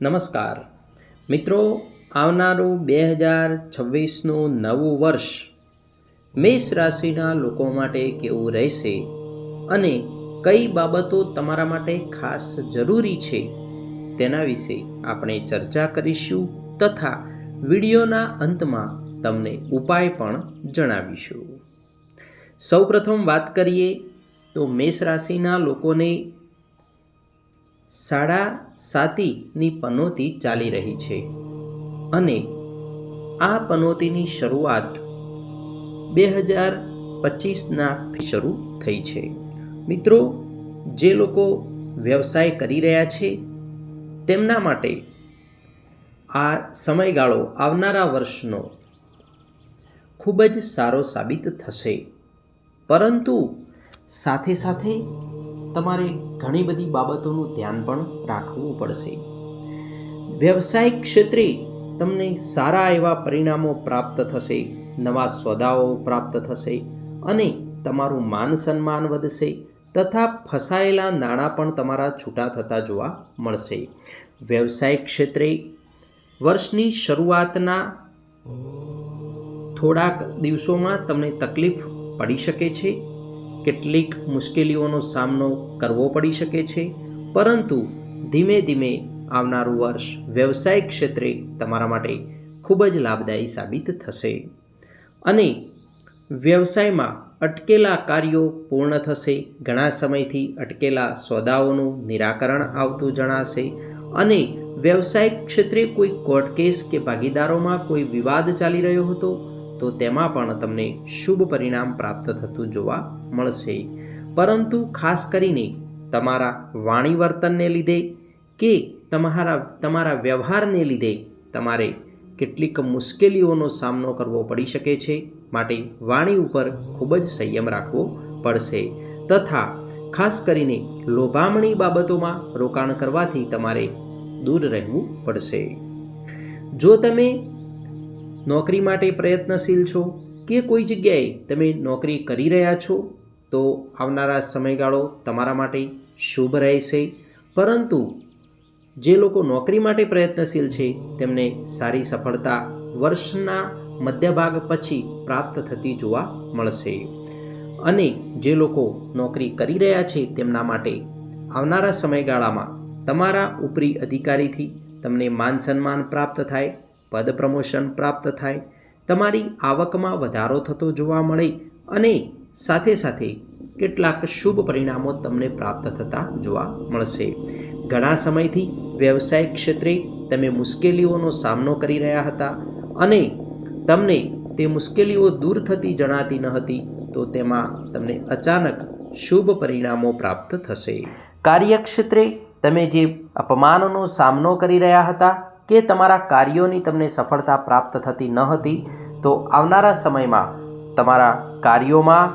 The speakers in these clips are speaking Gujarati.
નમસ્કાર. મિત્રો, આવનારું બે હજાર છવ્વીસનું નવું વર્ષ મેષ રાશિના લોકો માટે કેવું રહેશે અને કઈ બાબતો તમારા માટે ખાસ જરૂરી છે તેના વિશે આપણે ચર્ચા કરીશું તથા વિડીયોના અંતમાં તમને ઉપાય પણ જણાવીશું. સૌપ્રથમ વાત કરીએ તો મેષ રાશિના લોકોને સાડા સાતીની પનોતી ચાલી રહી છે અને આ પનોતીની શરૂઆત બે હજાર પચીસના શરૂ થઈ છે. મિત્રો, જે લોકો વ્યવસાય કરી રહ્યા છે, તેમના માટે આ સમયગાળો આવનારા વર્ષનો ખૂબ જ સારો સાબિત થશે. પરંતુ સાથે સાથે તમારે ઘણી બધી બાબતોનું ધ્યાન પણ રાખવું પડશે. વ્યવસાયિક ક્ષેત્રે તમને સારા એવા પરિણામો પ્રાપ્ત થશે, નવા સોદાઓ પ્રાપ્ત થશે અને તમારું માન સન્માન વધશે તથા ફસાયેલા નાણાં પણ તમારા છૂટા થતા જોવા મળશે. વ્યવસાયિક ક્ષેત્રે વર્ષની શરૂઆતના થોડાક દિવસોમાં તમને તકલીફ પડી શકે છે કેટલીક મુશ્કેલીઓનો સામનો કરવો પડી શકે છે. પરંતુ ધીમે ધીમે આવનારું વર્ષ વ્યવસાયિક ક્ષેત્રે તમારા માટે ખૂબ જ લાભદાયી સાબિત થશે. અને વ્યવસાયમાં અટકેલા કાર્યો પૂર્ણ થશે. ઘણા સમયથી અટકેલા સોદાઓનું નિરાકરણ આવતું જણાશે. અને વ્યવસાયિક ક્ષેત્રે કોઈ કોર્ટ કેસ કે ભાગીદારોમાં કોઈ વિવાદ ચાલી રહ્યો હતો, તો તેમાં પણ તમને શુભ પરિણામ પ્રાપ્ત થતું જોવા મળશે. પરંતુ ખાસ કરીને તમારા વાણી વર્તનને લીધે કે તમારા તમારા વ્યવહારને લીધે તમારે કેટલીક મુશ્કેલીઓનો સામનો કરવો પડી શકે છે. માટે વાણી ઉપર ખૂબ જ સંયમ રાખવો પડશે. તથા ખાસ કરીને લોભામણી બાબતોમાં રોકાણ કરવાથી તમારે દૂર રહેવું પડશે. જો તમે નોકરી માટે પ્રયત્નશીલ છો કે કોઈ જગ્યાએ તમે નોકરી કરી રહ્યા છો તો આવનારા સમયગાળો તમારા માટે શુભ રહેશે. પરંતુ જે લોકો નોકરી માટે પ્રયત્નશીલ છે, તેમને સારી સફળતા વર્ષના મધ્યભાગ પછી પ્રાપ્ત થતી જોવા મળશે. અને જે લોકો નોકરી કરી રહ્યા છે, તેમના માટે આવનારા સમયગાળામાં તમારા ઉપરી અધિકારીથી તમને માન સન્માન પ્રાપ્ત થાય, પદ પ્રમોશન પ્રાપ્ત થાય, તમારી આવકમાં વધારો થતો જોવા મળે અને સાથે સાથે કેટલાક શુભ પરિણામો તમને પ્રાપ્ત થતા જોવા મળશે. ઘણા સમયથી વ્યવસાય ક્ષેત્રે તમે મુશ્કેલીઓનો સામનો કરી રહ્યા હતા અને તમને તે મુશ્કેલીઓ દૂર થતી જણાતી ન હતી, તો તેમાં તમને અચાનક શુભ પરિણામો પ્રાપ્ત થશે. કાર્યક્ષેત્રે તમે જે અપમાનનો સામનો કરી રહ્યા હતા કે તમારા કાર્યોની તમને સફળતા પ્રાપ્ત થતી ન હતી, તો આવનારા સમયમાં તમારા કાર્યોમાં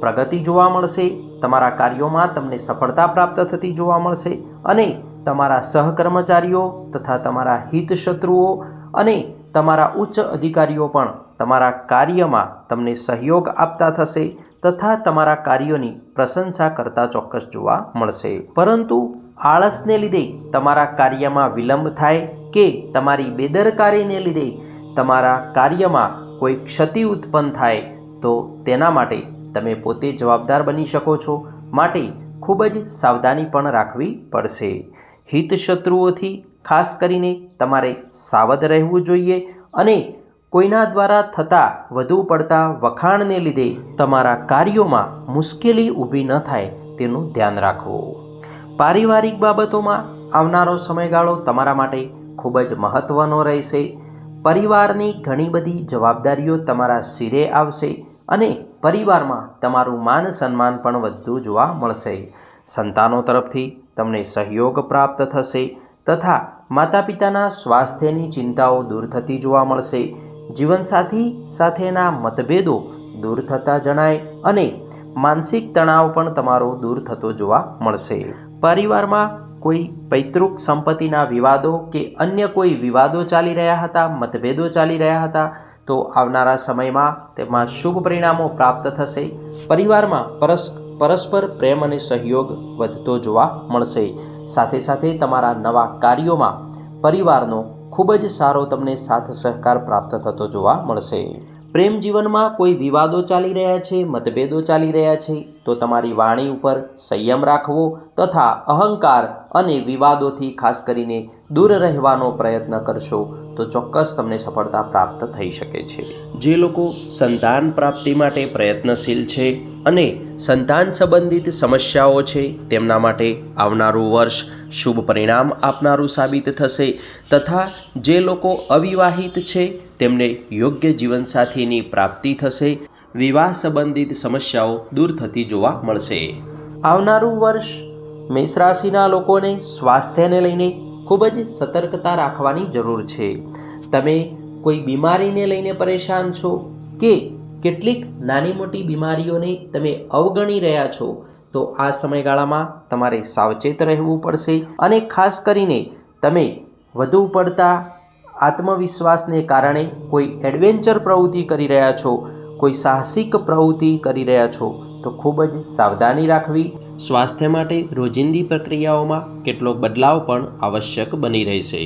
પ્રગતિ જોવા મળશે, તમારા કાર્યોમાં તમને સફળતા પ્રાપ્ત થતી જોવા મળશે અને તમારા સહકર્મચારીઓ તથા તમારા હિતશત્રુઓ અને તમારા ઉચ્ચ અધિકારીઓ પણ તમારા કાર્યમાં તમને સહયોગ આપતા થશે તથા તમારા કાર્યોની પ્રશંસા કરતા ચોક્કસ જોવા મળશે. પરંતુ આળસને લીધે તમારા કાર્યમાં વિલંબ થાય કે તમારી બેદરકારીને લીધે તમારા કાર્યમાં કોઈ ક્ષતિ ઉત્પન્ન થાય તો તેના માટે તમે પોતે જવાબદાર બની શકો છો. માટે ખૂબ જ સાવધાની પણ રાખવી પડશે. હિતશત્રુઓથી ખાસ કરીને તમારે સાવધ રહેવું જોઈએ અને કોઈના દ્વારા થતા વધુ પડતા વખાણને લીધે તમારા કાર્યોમાં મુશ્કેલી ઊભી ન થાય તેનું ધ્યાન રાખવું પારિવારિક બાબતોમાં આવનારો સમયગાળો તમારા માટે ખૂબ જ મહત્ત્વનો રહેશે. પરિવારની ઘણી બધી જવાબદારીઓ તમારા સિરે આવશે અને પરિવારમાં તમારું માન સન્માન પણ વધતું જોવા મળશે. સંતાનો તરફથી તમને સહયોગ પ્રાપ્ત થશે તથા માતા પિતાના સ્વાસ્થ્યની ચિંતાઓ દૂર થતી જોવા મળશે. જીવનસાથી સાથેના મતભેદો દૂર થતા જણાય અને માનસિક તણાવ પણ તમારો દૂર થતો જોવા મળશે. પરિવારમાં કોઈ પૈતૃક સંપત્તિના વિવાદો કે અન્ય કોઈ વિવાદો ચાલી રહ્યા હતા, મતભેદો ચાલી રહ્યા હતા, તો આવનારા સમયમાં તેમાં શુભ પરિણામો પ્રાપ્ત થશે. પરિવારમાં પરસ, પરસ્પર પ્રેમ અને સહયોગ વધતો જોવા મળશે. સાથે સાથે તમારા નવા કાર્યોમાં પરિવારનો ખૂબ જ સારો તમને સાથ સહકાર પ્રાપ્ત થતો જોવા મળશે. પ્રેમ જીવનમાં કોઈ વિવાદો ચાલી રહ્યા છે, મતભેદો ચાલી રહ્યા છે તો તમારી વાણી ઉપર સંયમ રાખવો તથા અહંકાર અને વિવાદોથી ખાસ કરીને દૂર રહેવાનો પ્રયત્ન કરશો તો ચોક્કસ તમને સફળતા પ્રાપ્ત થઈ શકે છે. જે લોકો સંતાન પ્રાપ્તિ માટે પ્રયત્નશીલ છે અને સંતાન સંબંધિત સમસ્યાઓ છે, તેમના માટે આવનારું વર્ષ શુભ પરિણામ આપનારું સાબિત થશે તથા જે લોકો અવિવાહિત છે, તેમને યોગ્ય જીવનસાથીની પ્રાપ્તિ થશે. વિવાહ સંબંધિત સમસ્યાઓ દૂર થતી જોવા મળશે. આવનારું વર્ષ મેષ રાશિના લોકોને સ્વાસ્થ્યને લઈને ખૂબ જ સતર્કતા રાખવાની જરૂર છે. તમે કોઈ બીમારીને લઈને પરેશાન છો કે કેટલીક નાની મોટી બીમારીઓને તમે અવગણી રહ્યા છો, તો આ સમયગાળામાં તમારે સાવચેત રહેવું પડશે અને ખાસ કરીને તમે વધુ પડતા આત્મવિશ્વાસને કારણે કોઈ એડવેન્ચર પ્રવૃત્તિ કરી રહ્યા છો કોઈ સાહસિક પ્રવૃત્તિ કરી રહ્યા છો, તો ખૂબ જ સાવધાની રાખવી. સ્વાસ્થ્ય માટે રોજિંદી પ્રક્રિયાઓમાં કેટલોક બદલાવ પણ આવશ્યક બની રહેશે.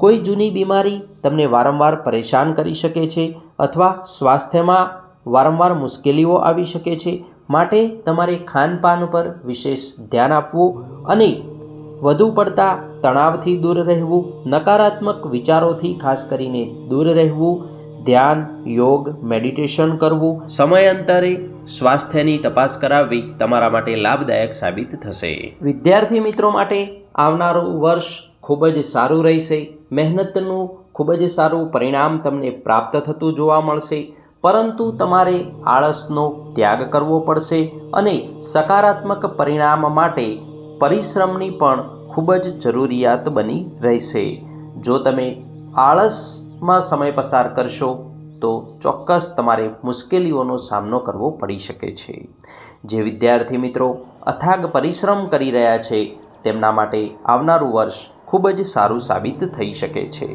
કોઈ જૂની બીમારી તમને વારંવાર પરેશાન કરી શકે છે અથવા સ્વાસ્થ્યમાં વારંવાર મુશ્કેલીઓ આવી શકે છે, માટે તમારે ખાનપાન પર વિશેષ ધ્યાન આપવું અને વધુ પડતા તણાવથી દૂર રહેવું, નકારાત્મક વિચારોથી ખાસ કરીને દૂર રહેવું ધ્યાન, યોગ મેડિટેશન કરવું, સમયાંતરે સ્વાસ્થ્યની તપાસ કરાવવી તમારા માટે લાભદાયક સાબિત થશે. વિદ્યાર્થી મિત્રો માટે આવનારું વર્ષ ખૂબ જ સારું રહેશે. મહેનતનું ખૂબ જ સારું પરિણામ તમને પ્રાપ્ત થતું જોવા મળશે. પરંતુ તમારે આળસનો ત્યાગ કરવો પડશે અને સકારાત્મક પરિણામ માટે પરિશ્રમની પણ ખૂબ જ જરૂરિયાત બની રહેશે. જો તમે આળસમાં સમય પસાર કરશો તો ચોક્કસ તમારે મુશ્કેલીઓનો સામનો કરવો પડી શકે છે. જે વિદ્યાર્થી મિત્રો અથાગ પરિશ્રમ કરી રહ્યા છે, તેમના માટે આવનારું વર્ષ ખૂબ જ સારું સાબિત થઈ શકે છે.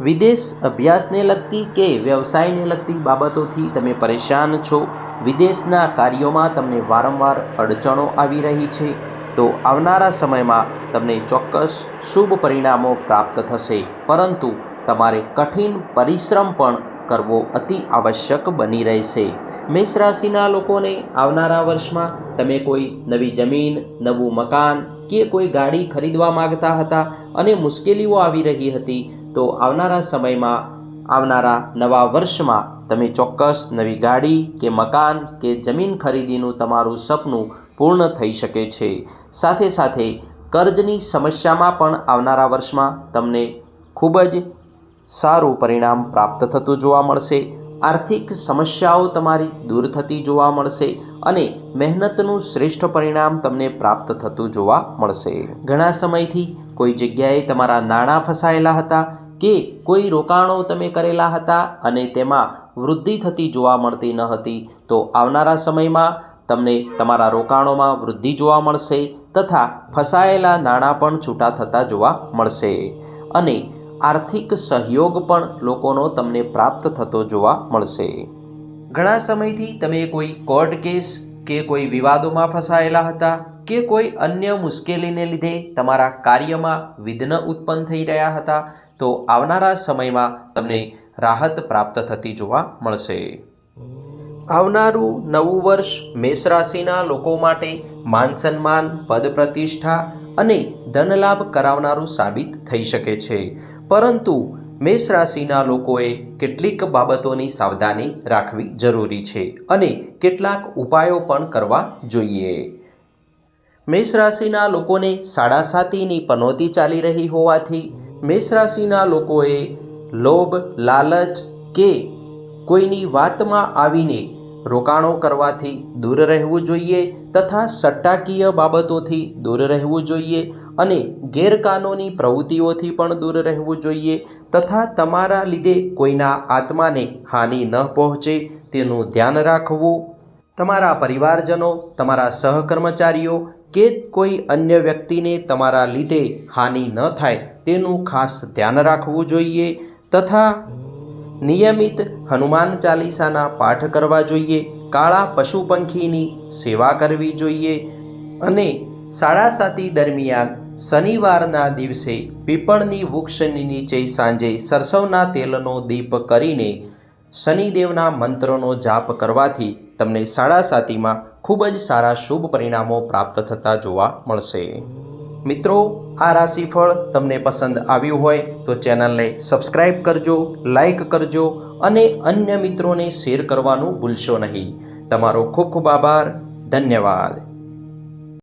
વિદેશ અભ્યાસને લગતી કે વ્યવસાયને લગતી બાબતોથી તમે પરેશાન છો, વિદેશના કાર્યોમાં તમને વારંવાર અડચણો આવી રહી છે, તો આવનારા સમયમાં તમને ચોક્કસ શુભ પરિણામો પ્રાપ્ત થશે, પરંતુ તમારે કઠિન પરિશ્રમ પણ કરવો અતિ આવશ્યક બની રહેશે. મેષ રાશિના લોકોને આવનારા વર્ષમાં તમે કોઈ નવી જમીન, નવું મકાન કે કોઈ ગાડી ખરીદવા માગતા હતા અને મુશ્કેલીઓ આવી રહી હતી, તો આવનારા સમયમાં, આવનારા નવા વર્ષમાં તમે ચોક્કસ નવી ગાડી કે મકાન કે જમીન ખરીદીનું તમારું સપનું પૂર્ણ થઈ શકે છે. સાથે સાથે, કર્જની સમસ્યામાં પણ આવનારા વર્ષમાં તમને ખૂબ જ સારું પરિણામ પ્રાપ્ત થતું જોવા મળશે. આર્થિક સમસ્યાઓ તમારી દૂર થતી જોવા મળશે અને મહેનતનું શ્રેષ્ઠ પરિણામ તમને પ્રાપ્ત થતું જોવા મળશે. ઘણા સમયથી કોઈ જગ્યાએ તમારા નાણાં ફસાયેલા હતા કે કોઈ રોકાણો તમે કરેલા હતા અને તેમાં વૃદ્ધિ થતી જોવા મળતી ન હતી, તો આવનારા સમયમાં તમને તમારા રોકાણોમાં વૃદ્ધિ જોવા મળશે તથા ફસાયેલા નાણાં પણ છૂટા થતા જોવા મળશે. અને આર્થિક સહયોગ પણ લોકોનો તમને પ્રાપ્ત થતો જોવા મળશે. ઘણા સમયથી તમે કોઈ કોર્ટ કેસ કે કોઈ વિવાદોમાં ફસાયેલા હતા કે કોઈ અન્ય મુશ્કેલીને લીધે તમારા કાર્યમાં વિઘ્ન ઉત્પન્ન થઈ રહ્યા હતા, તો આવનારા સમયમાં તમને રાહત પ્રાપ્ત થતી જોવા મળશે. આવનારું નવું વર્ષ મેષ રાશિના લોકો માટે માન સન્માન, પદ પ્રતિષ્ઠા અને ધનલાભ કરાવનારું સાબિત થઈ શકે છે. પરંતુ મેષ રાશિના લોકોએ કેટલીક બાબતોની સાવધાની રાખવી જરૂરી છે અને કેટલાક ઉપાયો પણ કરવા જોઈએ. મેષ રાશિના લોકોને સાડા સાતીની પનોતી ચાલી રહી હોવાથી મેષ રાશિના લોકોએ લોભ, લાલચ કે કોઈની વાતમાં આવીને રોકાણો કરવાથી દૂર રહેવું જોઈએ તથા સટ્ટાકીય બાબતોથી દૂર રહેવું જોઈએ અને ગેરકાનૂની પ્રવૃત્તિઓથી પણ દૂર રહેવું જોઈએ તથા તમારા લીધે કોઈના આત્માને હાનિ ન પહોંચે તેનું ધ્યાન રાખવું. તમારા પરિવારજનો, તમારા સહકર્મચારીઓ કે કોઈ અન્ય વ્યક્તિને તમારા લીધે હાનિ ન થાય તેનું ખાસ ધ્યાન રાખવું જોઈએ તથા નિયમિત હનુમાન ચાલીસાના પાઠ કરવા જોઈએ. કાળા પશુ પંખીની સેવા કરવી જોઈએ અને સાડા સાતી દરમિયાન શનિવારના દિવસે પીપળની વૃક્ષની નીચે સાંજે સરસવના તેલનો દીપ કરીને શનિદેવના મંત્રનો જાપ કરવાથી તમને સાડા સાતીમાં ખૂબ જ સારા શુભ પરિણામો પ્રાપ્ત થતા જોવા મળશે. મિત્રો, આ રાશિફળ તમને પસંદ આવ્યું હોય તો ચેનલને સબસ્ક્રાઈબ કરજો લાઈક કરજો અને અન્ય મિત્રોને શેર કરવાનું ભૂલશો નહીં. તમારો ખૂબ ખૂબ આભાર. ધન્યવાદ.